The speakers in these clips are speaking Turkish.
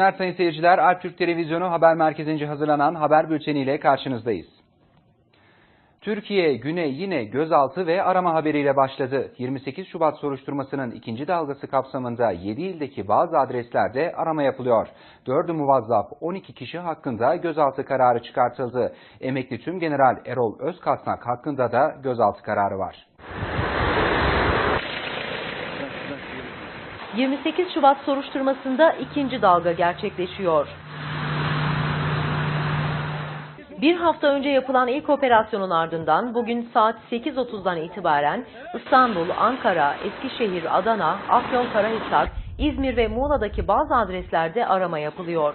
Günler sayın seyirciler. Alp Türk Televizyonu haber merkezince hazırlanan haber bülteniyle karşınızdayız. Türkiye güne yine gözaltı ve arama haberiyle başladı. 28 Şubat soruşturmasının ikinci dalgası kapsamında 7 ildeki bazı adreslerde arama yapılıyor. 4'ü muvazzaf 12 kişi hakkında gözaltı kararı çıkartıldı. Emekli Tüm General Erol Özkasnak hakkında da gözaltı kararı var. 28 Şubat soruşturmasında ikinci dalga gerçekleşiyor. Bir hafta önce yapılan ilk operasyonun ardından bugün saat 8.30'dan itibaren İstanbul, Ankara, Eskişehir, Adana, Afyonkarahisar, İzmir ve Muğla'daki bazı adreslerde arama yapılıyor.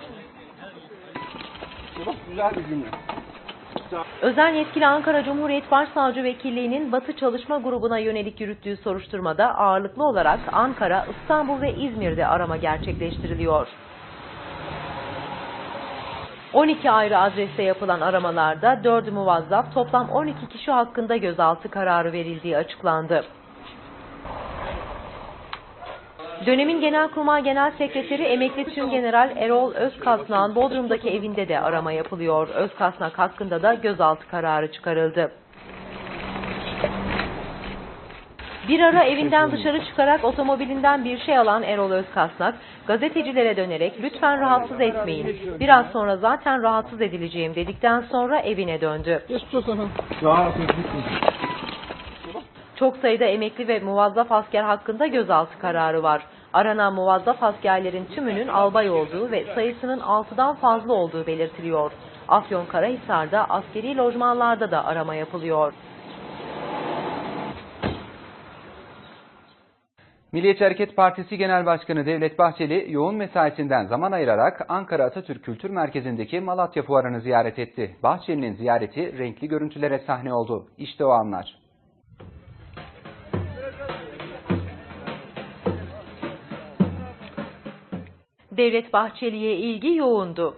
Özel yetkili Ankara Cumhuriyet Başsavcı Vekilliği'nin Batı Çalışma Grubu'na yönelik yürüttüğü soruşturmada ağırlıklı olarak Ankara, İstanbul ve İzmir'de arama gerçekleştiriliyor. 12 ayrı adreste yapılan aramalarda 4'ü muvazzaf toplam 12 kişi hakkında gözaltı kararı verildiği açıklandı. Dönemin Genelkurmay Genel Sekreteri Emekli Tümgeneral Erol Özkasnak'ın Bodrum'daki evinde de arama yapılıyor. Özkasnak hakkında da gözaltı kararı çıkarıldı. Bir ara evinden dışarı çıkarak otomobilinden bir şey alan Erol Özkasnak, gazetecilere dönerek lütfen rahatsız etmeyin, biraz sonra zaten rahatsız edileceğim dedikten sonra evine döndü. Çok sayıda emekli ve muvazzaf asker hakkında gözaltı kararı var. Aranan muvazzaf askerlerin tümünün albay olduğu ve sayısının 6'dan fazla olduğu belirtiliyor. Afyonkarahisar'da askeri lojmanlarda da arama yapılıyor. Milliyetçi Hareket Partisi Genel Başkanı Devlet Bahçeli yoğun mesaisinden zaman ayırarak Ankara Atatürk Kültür Merkezi'ndeki Malatya Fuarı'nı ziyaret etti. Bahçeli'nin ziyareti renkli görüntülere sahne oldu. İşte o anlar. Devlet Bahçeli'ye ilgi yoğundu.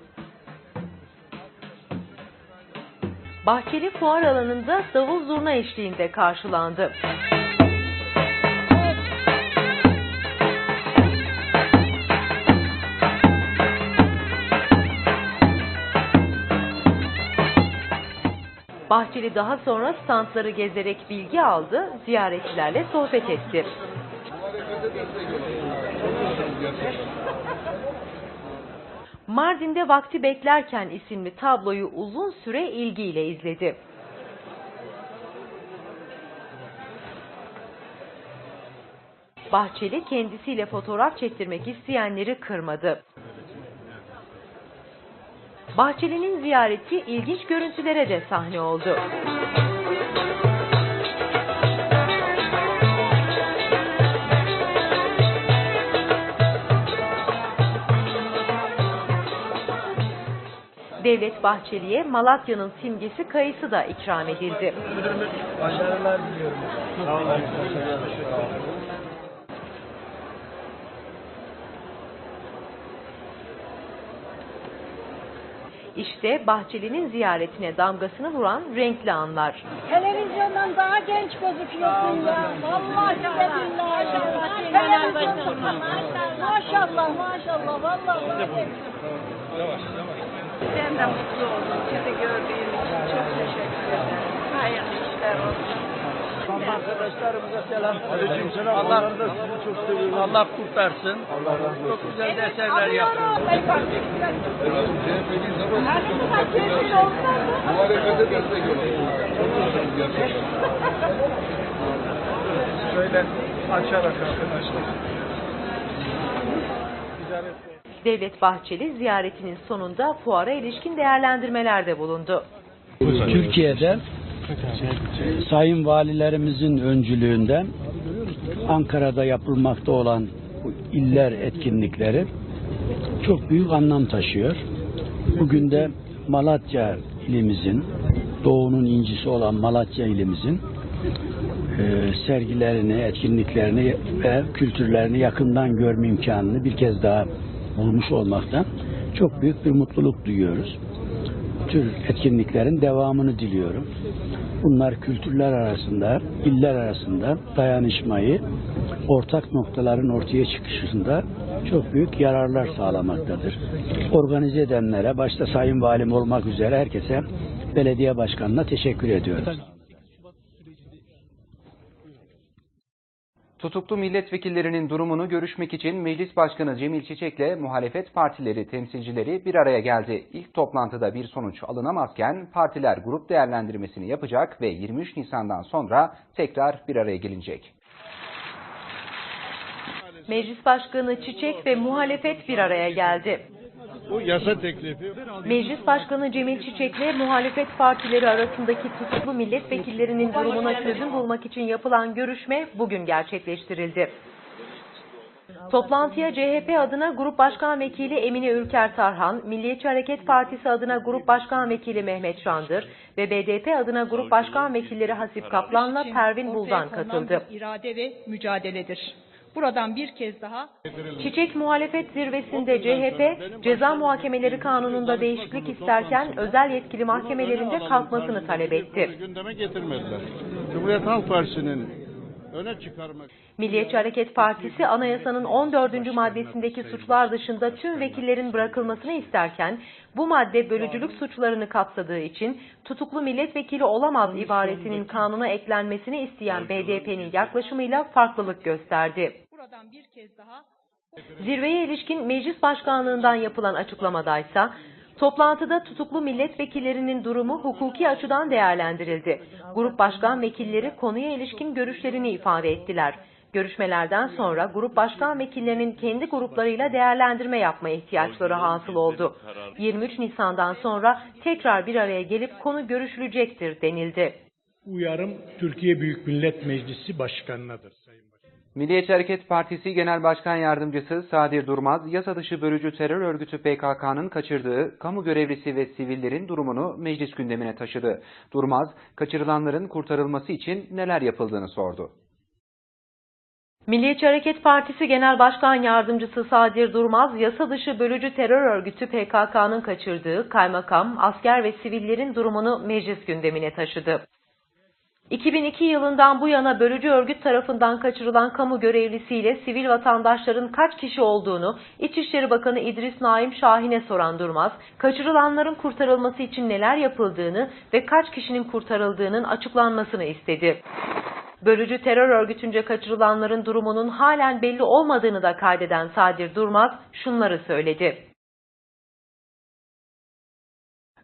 Bahçeli fuar alanında davul zurna eşliğinde karşılandı. Bahçeli daha sonra standları gezerek bilgi aldı, ziyaretçilerle sohbet etti. Mardin'de Vakti Beklerken isimli tabloyu uzun süre ilgiyle izledi. Bahçeli kendisiyle fotoğraf çektirmek isteyenleri kırmadı. Bahçeli'nin ziyareti ilginç görüntülere de sahne oldu. Devlet Bahçeli'ye Malatya'nın simgesi kayısı da ikram edildi. Başarılar diliyorum. İşte Bahçeli'nin ziyaretine damgasını vuran renkli anlar. Televizyondan daha genç gözüküyorsun ya. Vallahi de billahi. Televizyondan. Maşallah maşallah vallahi. Ben de mutlu oldum sizi gördüğüm için. Çok teşekkür ederim. Hayırlı işler olsun. Arkadaşlarımıza selam. Aleyküm selam. Allah, Allah da sizi çok seviyorum. Allah kurtarsın. Çok güzel de eserler yaptınız. Efendim CHP'liyiz ama siz çok takdirler. Muhalefete destek olun. Gerçekten. Şöyle açarak arkadaşlar. Devlet Bahçeli ziyaretinin sonunda fuara ilişkin değerlendirmelerde bulundu. Türkiye'de sayın valilerimizin öncülüğünde Ankara'da yapılmakta olan iller etkinlikleri çok büyük anlam taşıyor. Bugün de Malatya ilimizin, doğunun incisi olan Malatya ilimizin e, sergilerini, etkinliklerini ve kültürlerini yakından görme imkanını bir kez daha bulmuş olmaktan çok büyük bir mutluluk duyuyoruz. Bu tür etkinliklerin devamını diliyorum. Bunlar kültürler arasında, iller arasında dayanışmayı, ortak noktaların ortaya çıkışında çok büyük yararlar sağlamaktadır. Organize edenlere, başta Sayın Valim olmak üzere herkese belediye başkanına teşekkür ediyoruz. Tutuklu milletvekillerinin durumunu görüşmek için Meclis Başkanı Cemil Çiçek'le muhalefet partileri temsilcileri bir araya geldi. İlk toplantıda bir sonuç alınamazken partiler grup değerlendirmesini yapacak ve 23 Nisan'dan sonra tekrar bir araya gelinecek. Meclis Başkanı Çiçek ve muhalefet bir araya geldi. Bu yasa teklifi Meclis Başkanı Cemil Çiçek'le muhalefet partileri arasındaki tutuklu milletvekillerinin durumuna çözüm bulmak için yapılan görüşme bugün gerçekleştirildi. Toplantıya CHP adına Grup Başkan Vekili Emine Ülker Tarhan, Milliyetçi Hareket Partisi adına Grup Başkan Vekili Mehmet Şandır ve BDP adına Grup Başkan Vekilleri Hasip Kaplan'la Pervin Buldan katıldı. irade ve mücadeledir. Buradan bir kez daha Çiçek muhalefet zirvesinde CHP ceza muhakemeleri kanununda değişiklik isterken özel yetkili mahkemelerinde kalkmasını talep etti. gündeme getirmediler. Cumhuriyet Halk Partisi'nin öne çıkarmak Milliyetçi Hareket Partisi anayasanın 14. maddesindeki suçlar dışında tüm vekillerin bırakılmasını isterken bu madde bölücülük suçlarını kapsadığı için tutuklu milletvekili olamaz ibaresinin kanuna eklenmesini isteyen BDP'nin yaklaşımıyla farklılık gösterdi. Buradan bir kez daha Zirveye ilişkin meclis başkanlığından yapılan açıklamadaysa toplantıda tutuklu milletvekillerinin durumu hukuki açıdan değerlendirildi. Grup başkan vekilleri konuya ilişkin görüşlerini ifade ettiler. Görüşmelerden sonra grup başkan vekillerinin kendi gruplarıyla değerlendirme yapma ihtiyaçları hasıl oldu. 23 Nisan'dan sonra tekrar bir araya gelip konu görüşülecektir denildi. Uyarım Türkiye Büyük Millet Meclisi Başkanı'nadır. Milliyetçi Hareket Partisi Genel Başkan Yardımcısı Sadir Durmaz, yasa dışı bölücü terör örgütü PKK'nın kaçırdığı kamu görevlisi ve sivillerin durumunu meclis gündemine taşıdı. Durmaz, kaçırılanların kurtarılması için neler yapıldığını sordu. Milliyetçi Hareket Partisi Genel Başkan Yardımcısı Sadir Durmaz, yasa dışı bölücü terör örgütü PKK'nın kaçırdığı kaymakam, asker ve sivillerin durumunu meclis gündemine taşıdı. 2002 yılından bu yana bölücü örgüt tarafından kaçırılan kamu görevlisiyle sivil vatandaşların kaç kişi olduğunu İçişleri Bakanı İdris Naim Şahin'e soran Durmaz, kaçırılanların kurtarılması için neler yapıldığını ve kaç kişinin kurtarıldığının açıklanmasını istedi. Bölücü terör örgütünce kaçırılanların durumunun halen belli olmadığını da kaydeden Sadir Durmaz şunları söyledi.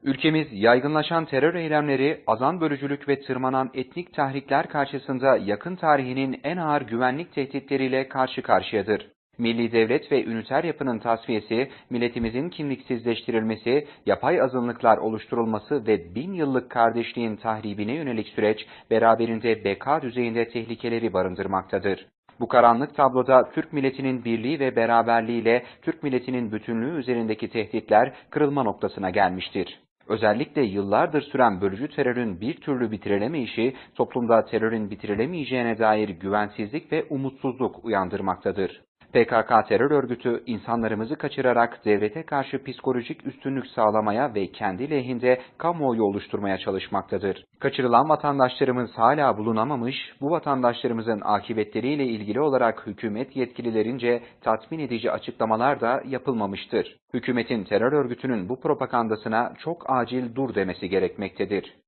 Ülkemiz yaygınlaşan terör eylemleri, azan bölücülük ve tırmanan etnik tahrikler karşısında yakın tarihinin en ağır güvenlik tehditleriyle karşı karşıyadır. Milli devlet ve üniter yapının tasfiyesi, milletimizin kimliksizleştirilmesi, yapay azınlıklar oluşturulması ve bin yıllık kardeşliğin tahribine yönelik süreç beraberinde beka düzeyinde tehlikeleri barındırmaktadır. Bu karanlık tabloda Türk milletinin birliği ve beraberliğiyle Türk milletinin bütünlüğü üzerindeki tehditler kırılma noktasına gelmiştir. Özellikle yıllardır süren bölücü terörün bir türlü bitirilemeyişi, toplumda terörün bitirilemeyeceğine dair güvensizlik ve umutsuzluk uyandırmaktadır. PKK terör örgütü insanlarımızı kaçırarak devlete karşı psikolojik üstünlük sağlamaya ve kendi lehinde kamuoyu oluşturmaya çalışmaktadır. Kaçırılan vatandaşlarımız hala bulunamamış, bu vatandaşlarımızın akıbetleriyle ilgili olarak hükümet yetkililerince tatmin edici açıklamalar da yapılmamıştır. Hükümetin terör örgütünün bu propagandasına çok acil dur demesi gerekmektedir.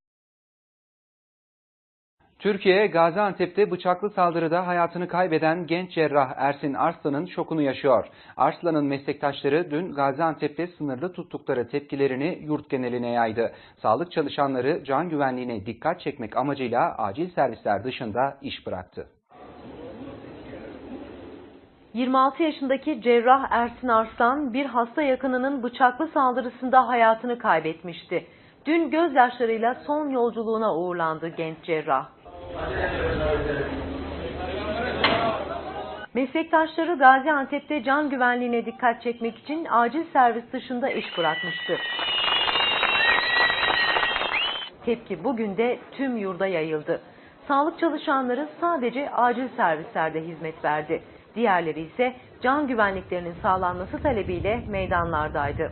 Türkiye, Gaziantep'te bıçaklı saldırıda hayatını kaybeden genç cerrah Ersin Arslan'ın şokunu yaşıyor. Arslan'ın meslektaşları dün Gaziantep'te sınırda tuttukları tepkilerini yurt geneline yaydı. Sağlık çalışanları can güvenliğine dikkat çekmek amacıyla acil servisler dışında iş bıraktı. 26 yaşındaki cerrah Ersin Arslan bir hasta yakınının bıçaklı saldırısında hayatını kaybetmişti. Dün gözyaşlarıyla son yolculuğuna uğurlandı genç cerrah. Meslektaşları Gaziantep'te can güvenliğine dikkat çekmek için acil servis dışında iş bırakmıştı. Tepki bugün de tüm yurda yayıldı. Sağlık çalışanları sadece acil servislerde hizmet verdi. Diğerleri ise can güvenliklerinin sağlanması talebiyle meydanlardaydı.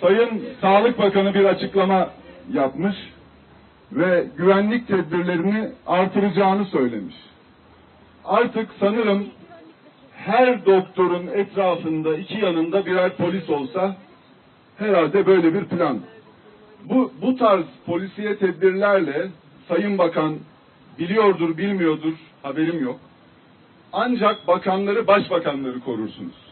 Sayın Sağlık Bakanı bir açıklama yapmış ve güvenlik tedbirlerini artıracağını söylemiş. Artık sanırım her doktorun etrafında iki yanında birer polis olsa herhalde böyle bir plan. Bu, bu tarz polisiye tedbirlerle Sayın Bakan biliyordur bilmiyordur haberim yok. Ancak bakanları başbakanları korursunuz.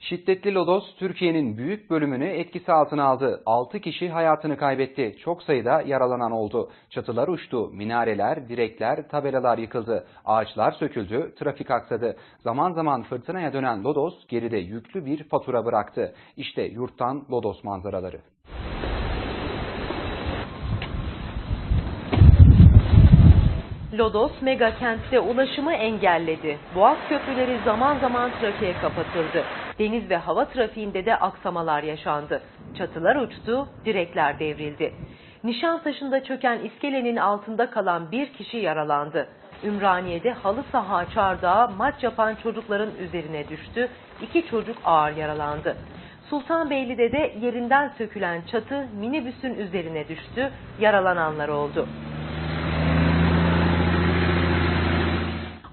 Şiddetli lodos Türkiye'nin büyük bölümünü etkisi altına aldı. 6 kişi hayatını kaybetti. Çok sayıda yaralanan oldu. Çatılar uçtu, minareler, direkler, tabelalar yıkıldı. Ağaçlar söküldü, trafik aksadı. Zaman zaman fırtınaya dönen lodos geride yüklü bir fatura bıraktı. İşte yurttan lodos manzaraları. Lodos mega kentte ulaşımı engelledi. Boğaz köprüleri zaman zaman trafiğe kapatıldı. Deniz ve hava trafiğinde de aksamalar yaşandı. Çatılar uçtu, direkler devrildi. Nişantaşı'nda çöken iskelenin altında kalan bir kişi yaralandı. Ümraniye'de halı saha çardağı maç yapan çocukların üzerine düştü. İki çocuk ağır yaralandı. Sultanbeyli'de de yerinden sökülen çatı minibüsün üzerine düştü. Yaralananlar oldu.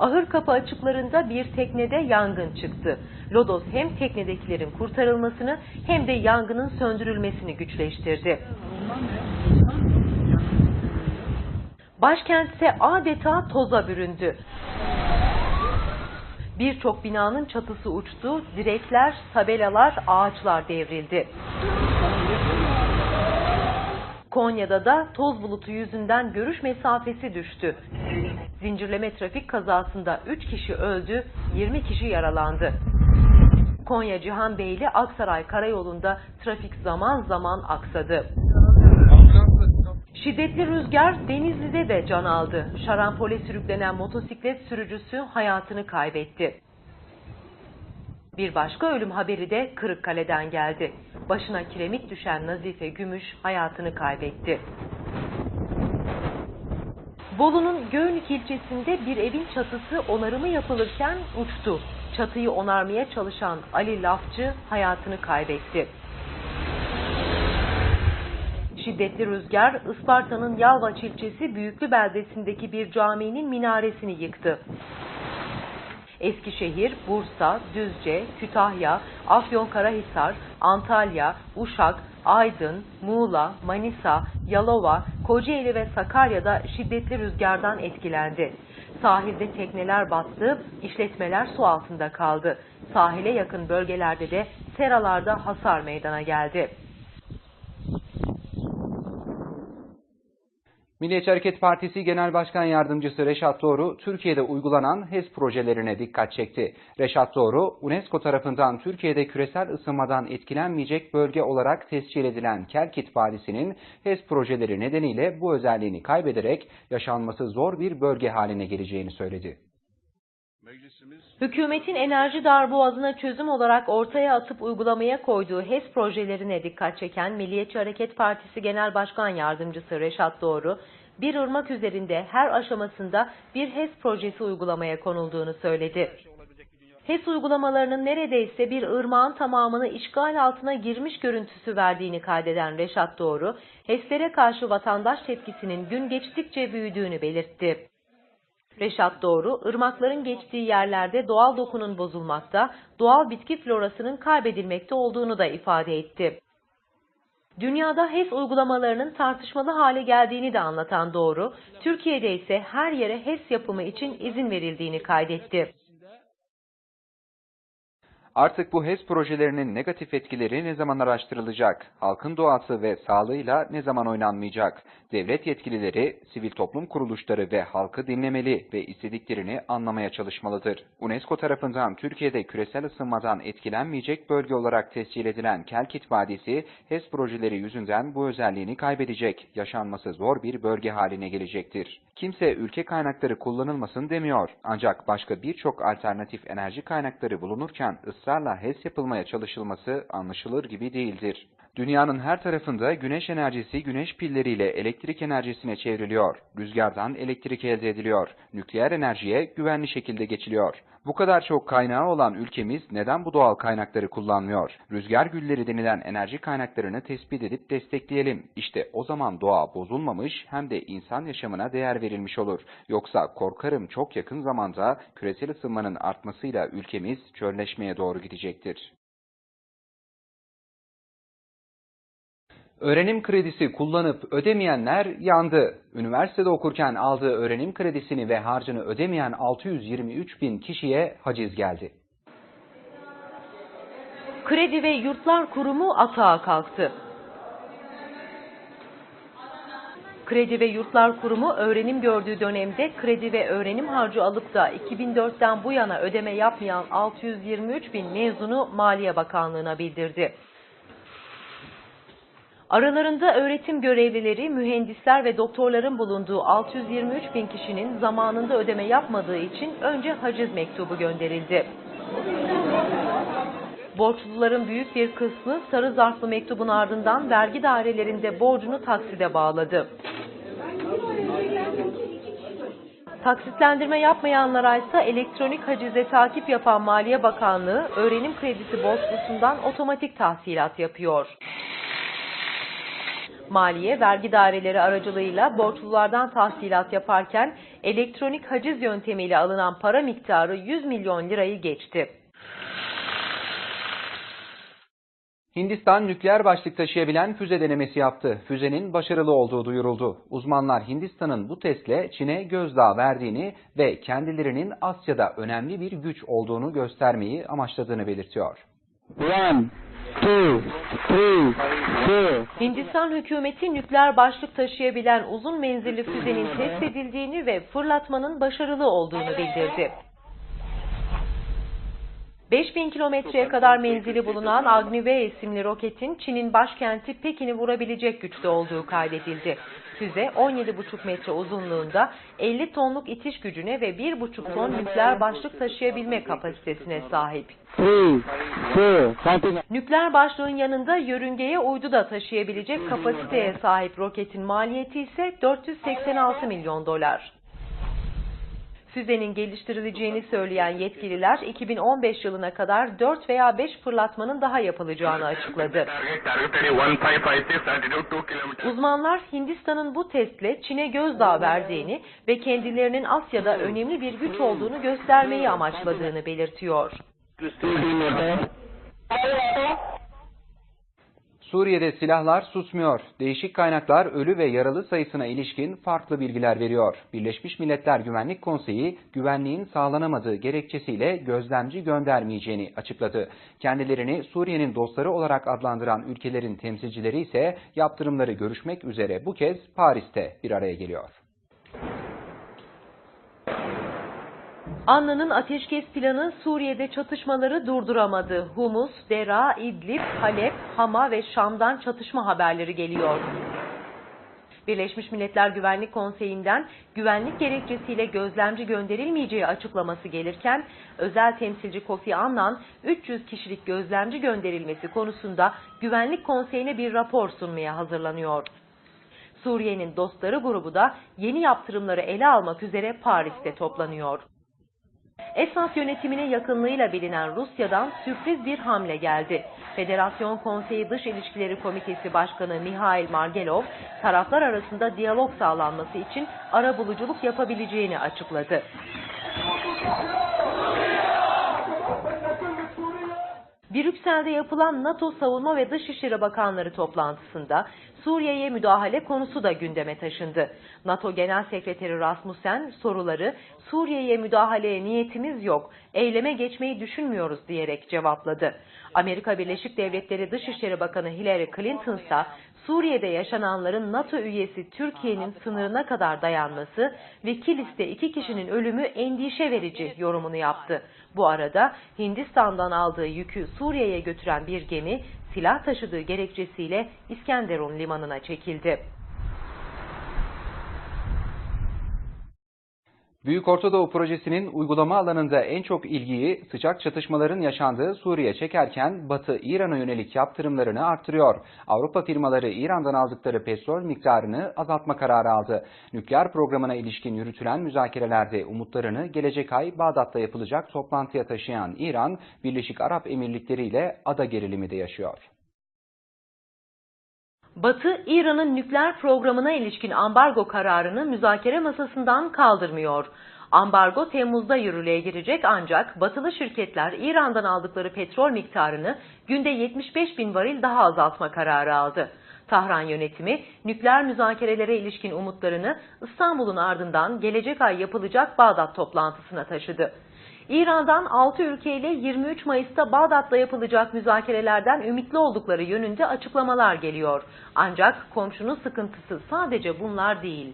Ahır kapı açıklarında bir teknede yangın çıktı. Lodos hem teknedekilerin kurtarılmasını hem de yangının söndürülmesini güçleştirdi. Başkent ise adeta toza büründü. Birçok binanın çatısı uçtu, direkler, tabelalar, ağaçlar devrildi. Konya'da da toz bulutu yüzünden görüş mesafesi düştü. Zincirleme trafik kazasında 3 kişi öldü, 20 kişi yaralandı. Konya Cihanbeyli Aksaray Karayolu'nda trafik zaman zaman aksadı. Şiddetli rüzgar Denizli'de de can aldı. Şarampole sürüklenen motosiklet sürücüsü hayatını kaybetti. Bir başka ölüm haberi de Kırıkkale'den geldi. Başına kiremit düşen Nazife Gümüş hayatını kaybetti. Bolu'nun Göynük ilçesinde bir evin çatısı onarımı yapılırken uçtu. Çatıyı onarmaya çalışan Ali Lafçı hayatını kaybetti. Şiddetli rüzgar Isparta'nın Yalvaç ilçesi Büyüklü beldesindeki bir caminin minaresini yıktı. Eskişehir, Bursa, Düzce, Kütahya, Afyonkarahisar, Antalya, Uşak, Aydın, Muğla, Manisa, Yalova, Kocaeli ve Sakarya'da şiddetli rüzgardan etkilendi. Sahilde tekneler battı, işletmeler su altında kaldı. Sahile yakın bölgelerde de seralarda hasar meydana geldi. Milliyetçi Hareket Partisi Genel Başkan Yardımcısı Reşat Doğru, Türkiye'de uygulanan HES projelerine dikkat çekti. Reşat Doğru, UNESCO tarafından Türkiye'de küresel ısınmadan etkilenmeyecek bölge olarak tescil edilen Kelkit Vadisi'nin HES projeleri nedeniyle bu özelliğini kaybederek yaşanması zor bir bölge haline geleceğini söyledi. Hükümetin enerji darboğazına çözüm olarak ortaya atıp uygulamaya koyduğu HES projelerine dikkat çeken Milliyetçi Hareket Partisi Genel Başkan Yardımcısı Reşat Doğru, bir ırmak üzerinde her aşamasında bir HES projesi uygulamaya konulduğunu söyledi. HES uygulamalarının neredeyse bir ırmağın tamamını işgal altına girmiş görüntüsü verdiğini kaydeden Reşat Doğru, HES'lere karşı vatandaş tepkisinin gün geçtikçe büyüdüğünü belirtti. Reşat Doğru, ırmakların geçtiği yerlerde doğal dokunun bozulmakta, doğal bitki florasının kaybedilmekte olduğunu da ifade etti. Dünyada HES uygulamalarının tartışmalı hale geldiğini de anlatan Doğru, Türkiye'de ise her yere HES yapımı için izin verildiğini kaydetti. Artık bu HES projelerinin negatif etkileri ne zaman araştırılacak? Halkın doğası ve sağlığıyla ne zaman oynanmayacak? Devlet yetkilileri, sivil toplum kuruluşları ve halkı dinlemeli ve istediklerini anlamaya çalışmalıdır. UNESCO tarafından Türkiye'de küresel ısınmadan etkilenmeyecek bölge olarak tescil edilen Kelkit Vadisi, HES projeleri yüzünden bu özelliğini kaybedecek, yaşanması zor bir bölge haline gelecektir. Kimse ülke kaynakları kullanılmasın demiyor. Ancak başka birçok alternatif enerji kaynakları bulunurken ısrarla HES yapılmaya çalışılması anlaşılır gibi değildir. Dünyanın her tarafında güneş enerjisi güneş pilleriyle elektrik enerjisine çevriliyor. Rüzgardan elektrik elde ediliyor. Nükleer enerjiye güvenli şekilde geçiliyor. Bu kadar çok kaynağı olan ülkemiz neden bu doğal kaynakları kullanmıyor? Rüzgar gülleri denilen enerji kaynaklarını tespit edip destekleyelim. İşte o zaman doğa bozulmamış hem de insan yaşamına değer verilmiş olur. Yoksa korkarım çok yakın zamanda küresel ısınmanın artmasıyla ülkemiz çölleşmeye doğru gidecektir. Öğrenim kredisi kullanıp ödemeyenler yandı. Üniversitede okurken aldığı öğrenim kredisini ve harcını ödemeyen 623 bin kişiye haciz geldi. Kredi ve Yurtlar Kurumu atağa kalktı. Kredi ve Yurtlar Kurumu öğrenim gördüğü dönemde kredi ve öğrenim harcı alıp da 2004'ten bu yana ödeme yapmayan 623 bin mezunu Maliye Bakanlığı'na bildirdi. Aralarında öğretim görevlileri, mühendisler ve doktorların bulunduğu 623 bin kişinin zamanında ödeme yapmadığı için önce haciz mektubu gönderildi. Borçluların büyük bir kısmı sarı zarflı mektubun ardından vergi dairelerinde borcunu takside bağladı. Taksitlendirme yapmayanlara ise elektronik hacize takip yapan Maliye Bakanlığı öğrenim kredisi borçlusundan otomatik tahsilat yapıyor. Maliye vergi daireleri aracılığıyla borçlulardan tahsilat yaparken elektronik haciz yöntemiyle alınan para miktarı 100 milyon lirayı geçti. Hindistan nükleer başlık taşıyabilen füze denemesi yaptı. Füzenin başarılı olduğu duyuruldu. Uzmanlar Hindistan'ın bu testle Çin'e gözdağı verdiğini ve kendilerinin Asya'da önemli bir güç olduğunu göstermeyi amaçladığını belirtiyor. One, two. Hindistan hükümeti nükleer başlık taşıyabilen uzun menzilli füzenin test edildiğini ve fırlatmanın başarılı olduğunu bildirdi. 5000 kilometreye kadar menzili bulunan Agni-V isimli roketin Çin'in başkenti Pekin'i vurabilecek güçte olduğu kaydedildi. Füze 17,5 metre uzunluğunda 50 tonluk itiş gücüne ve 1,5 ton nükleer başlık taşıyabilme kapasitesine sahip. Nükleer başlığın yanında yörüngeye uydu da taşıyabilecek kapasiteye sahip roketin maliyeti ise 486 milyon dolar. Füzenin geliştirileceğini söyleyen yetkililer 2015 yılına kadar 4 veya 5 fırlatmanın daha yapılacağını açıkladı. Uzmanlar Hindistan'ın bu testle Çin'e gözdağı verdiğini ve kendilerinin Asya'da önemli bir güç olduğunu göstermeyi amaçladığını belirtiyor. Suriye'de silahlar susmuyor. Değişik kaynaklar ölü ve yaralı sayısına ilişkin farklı bilgiler veriyor. Birleşmiş Milletler Güvenlik Konseyi güvenliğin sağlanamadığı gerekçesiyle gözlemci göndermeyeceğini açıkladı. Kendilerini Suriye'nin dostları olarak adlandıran ülkelerin temsilcileri ise yaptırımları görüşmek üzere bu kez Paris'te bir araya geliyor. Anna'nın ateşkes planı Suriye'de çatışmaları durduramadı. Humus, Dera, İdlib, Halep, Hama ve Şam'dan çatışma haberleri geliyor. Birleşmiş Milletler Güvenlik Konseyi'nden güvenlik gerekçesiyle gözlemci gönderilmeyeceği açıklaması gelirken özel temsilci Kofi Annan 300 kişilik gözlemci gönderilmesi konusunda Güvenlik Konseyi'ne bir rapor sunmaya hazırlanıyor. Suriye'nin dostları grubu da yeni yaptırımları ele almak üzere Paris'te toplanıyor. Esad yönetimine yakınlığıyla bilinen Rusya'dan sürpriz bir hamle geldi. Federasyon Konseyi Dış İlişkileri Komitesi Başkanı Mihail Margelov, taraflar arasında diyalog sağlanması için arabuluculuk yapabileceğini açıkladı. Brüksel'de yapılan NATO Savunma ve Dışişleri Bakanları toplantısında Suriye'ye müdahale konusu da gündeme taşındı. NATO Genel Sekreteri Rasmussen soruları Suriye'ye müdahaleye niyetimiz yok, eyleme geçmeyi düşünmüyoruz diyerek cevapladı. Amerika Birleşik Devletleri Dışişleri Bakanı Hillary Clinton ise Suriye'de yaşananların NATO üyesi Türkiye'nin sınırına kadar dayanması ve Kilis'te iki kişinin ölümü endişe verici yorumunu yaptı. Bu arada Hindistan'dan aldığı yükü Suriye'ye götüren bir gemi silah taşıdığı gerekçesiyle İskenderun limanına çekildi. Büyük Ortadoğu Projesi'nin uygulama alanında en çok ilgiyi sıcak çatışmaların yaşandığı Suriye çekerken Batı İran'a yönelik yaptırımlarını arttırıyor. Avrupa firmaları İran'dan aldıkları petrol miktarını azaltma kararı aldı. Nükleer programına ilişkin yürütülen müzakerelerde umutlarını gelecek ay Bağdat'ta yapılacak toplantıya taşıyan İran, Birleşik Arap Emirlikleri ile ada gerilimi de yaşıyor. Batı, İran'ın nükleer programına ilişkin ambargo kararını müzakere masasından kaldırmıyor. Ambargo Temmuz'da yürürlüğe girecek ancak batılı şirketler İran'dan aldıkları petrol miktarını günde 75 bin varil daha azaltma kararı aldı. Tahran yönetimi nükleer müzakerelere ilişkin umutlarını İstanbul'un ardından gelecek ay yapılacak Bağdat toplantısına taşıdı. İran'dan 6 ülkeyle 23 Mayıs'ta Bağdat'ta yapılacak müzakerelerden ümitli oldukları yönünde açıklamalar geliyor. Ancak komşunun sıkıntısı sadece bunlar değil.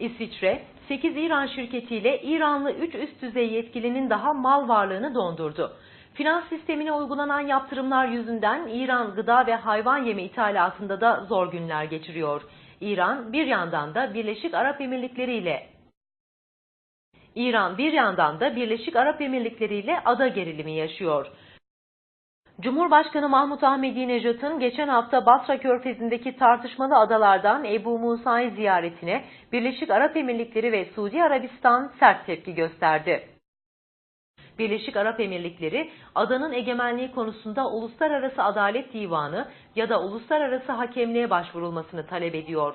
İsviçre, 8 İran şirketiyle İranlı 3 üst düzey yetkilinin daha mal varlığını dondurdu. Finans sistemine uygulanan yaptırımlar yüzünden İran gıda ve hayvan yemi ithalatında da zor günler geçiriyor. İran bir yandan da Birleşik Arap Emirlikleri ile İran bir yandan da Birleşik Arap Emirlikleri ile ada gerilimi yaşıyor. Cumhurbaşkanı Mahmut Ahmedinejad'ın geçen hafta Basra Körfezi'ndeki tartışmalı adalardan Ebu Musa'yı ziyaretine Birleşik Arap Emirlikleri ve Suudi Arabistan sert tepki gösterdi. Birleşik Arap Emirlikleri, adanın egemenliği konusunda Uluslararası Adalet Divanı ya da Uluslararası Hakemliğe başvurulmasını talep ediyor.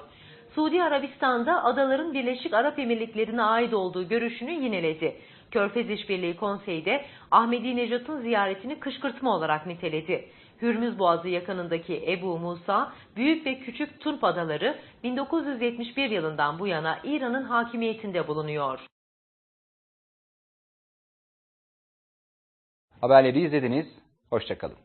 Suudi Arabistan'da adaların Birleşik Arap Emirlikleri'ne ait olduğu görüşünü yineledi. Körfez İşbirliği Konseyi de Ahmedinejad'ın ziyaretini kışkırtma olarak niteledi. Hürmüz Boğazı yakınındaki Ebu Musa, Büyük ve Küçük Turp Adaları 1971 yılından bu yana İran'ın hakimiyetinde bulunuyor. Haberleri izlediniz. Hoşçakalın.